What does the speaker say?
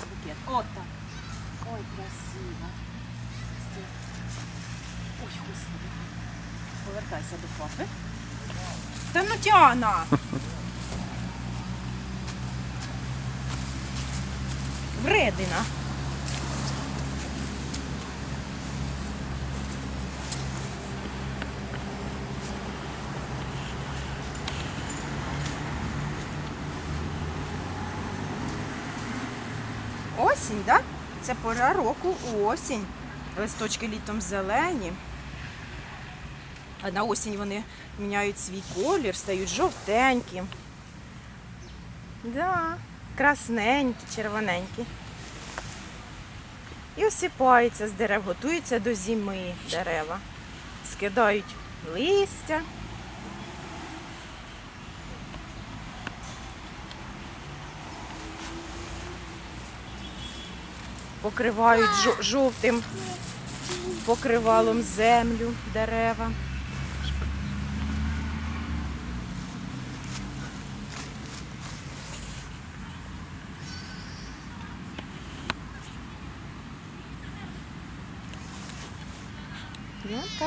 букет. От так. Ой, красиво. Ой, господи. Повертайся до папи. Та ну Тяна! Вредина. Осінь, так? Да? Це пора року осінь. Листочки літом зелені. А на осінь вони міняють свій колір, стають жовтенькі. Да, красненькі, червоненькі. І осипаються з дерев, готуються до зими дерева. Скидають листя. Покривають жо- жовтим покривалом землю, дерева. Ну, так.